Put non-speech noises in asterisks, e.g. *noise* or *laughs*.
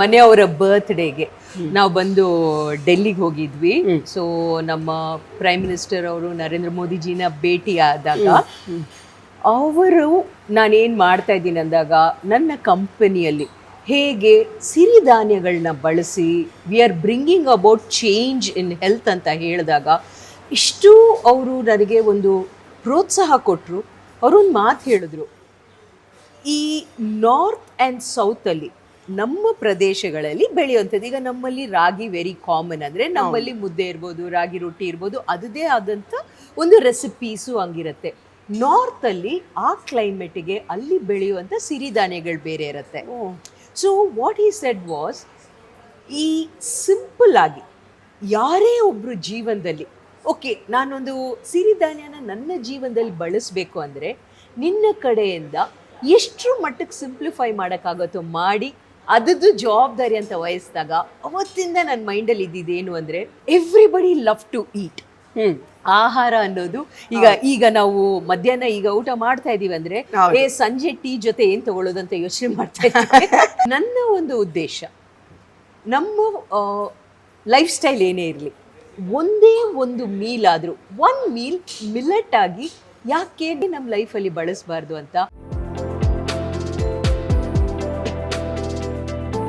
ಮನೆಯವರ ಬರ್ತ್ಡೇಗೆ ನಾವು ಬಂದು ಡೆಲ್ಲಿಗೆ ಹೋಗಿದ್ವಿ. ಸೊ ನಮ್ಮ ಪ್ರೈಮ್ ಮಿನಿಸ್ಟರ್ ಅವರು ನರೇಂದ್ರ ಮೋದಿಜಿನ ಭೇಟಿ ಆದಾಗ ಅವರು ನಾನೇನು ಮಾಡ್ತಾ ಇದ್ದೀನಿ ಅಂದಾಗ ನನ್ನ ಕಂಪನಿಯಲ್ಲಿ ಹೇಗೆ ಸಿರಿಧಾನ್ಯಗಳನ್ನ ಬಳಸಿ we are bringing about change in health ಅಂತ ಹೇಳಿದಾಗ ಇಷ್ಟು ಅವರು ನನಗೆ ಒಂದು ಪ್ರೋತ್ಸಾಹ ಕೊಟ್ಟರು ಅವರೊಂದು ಮಾತು ಹೇಳಿದ್ರು. ಈ ನಾರ್ತ್ ಆ್ಯಂಡ್ ಸೌತಲ್ಲಿ ನಮ್ಮ ಪ್ರದೇಶಗಳಲ್ಲಿ ಬೆಳೆಯುವಂಥದ್ದು. ಈಗ ನಮ್ಮಲ್ಲಿ ರಾಗಿ ವೆರಿ ಕಾಮನ್ ಅಂದರೆ ನಮ್ಮಲ್ಲಿ ಮುದ್ದೆ ಇರ್ಬೋದು ರಾಗಿ ರೊಟ್ಟಿ ಇರ್ಬೋದು ಅದದೇ ಆದಂಥ ಒಂದು ರೆಸಿಪೀಸು ಹಂಗಿರುತ್ತೆ. ನಾರ್ತಲ್ಲಿ ಆ ಕ್ಲೈಮೇಟಿಗೆ ಅಲ್ಲಿ ಬೆಳೆಯುವಂಥ ಸಿರಿಧಾನ್ಯಗಳು ಬೇರೆ ಇರುತ್ತೆ. So what I said was ಈ ಸಿಂಪಲ್ ಆಗಿ ಯಾರೇ ಒಬ್ಬರು ಜೀವನದಲ್ಲಿ ಓಕೆ ನಾನೊಂದು ಸಿರಿಧಾನ್ಯನ ನನ್ನ ಜೀವನದಲ್ಲಿ ಬಳಸಬೇಕು ಅಂದರೆ ನಿನ್ನ ಕಡೆಯಿಂದ ಎಷ್ಟು ಮಟ್ಟಕ್ಕೆ ಸಿಂಪ್ಲಿಫೈ ಮಾಡೋಕ್ಕಾಗತ್ತೋ ಮಾಡಿ ಅದದ್ದು ಜವಾಬ್ದಾರಿ ಅಂತ ವಹಿಸಿದಾಗ ಅವತ್ತಿಂದ ನನ್ನ ಮೈಂಡಲ್ಲಿ ಇದ್ದಿದ್ದೇನು ಅಂದರೆ ಎವ್ರಿಬಡಿ ಲವ್ ಟು ಈಟ್ ಆಹಾರ ಅನ್ನೋದು. ಈಗ ಈಗ ನಾವು ಮಧ್ಯಾಹ್ನ ಈಗ ಊಟ ಮಾಡ್ತಾ ಇದೀವಿ ಅಂದ್ರೆ. ಏ ಸಂಜೆ ಟೀ ಜೊತೆ ಏನ್ ತಗೊಳ್ಳೋದು ಅಂತ ಯೋಚನೆ ಮಾಡ್ತಾ ಇದ್ದೀವಿ *laughs* ನನ್ನ ಒಂದು ಉದ್ದೇಶ ನಮ್ಮ ಲೈಫ್ ಸ್ಟೈಲ್ ಏನೇ ಇರಲಿ ಒಂದೇ ಒಂದು ಮೀಲ್ ಆದರೂ ಒನ್ ಮೀಲ್ ಮಿಲೆಟ್ ಆಗಿ ಯಾಕೆ ನಮ್ಮ ಲೈಫಲ್ಲಿ ಬಳಸಬಾರ್ದು ಅಂತ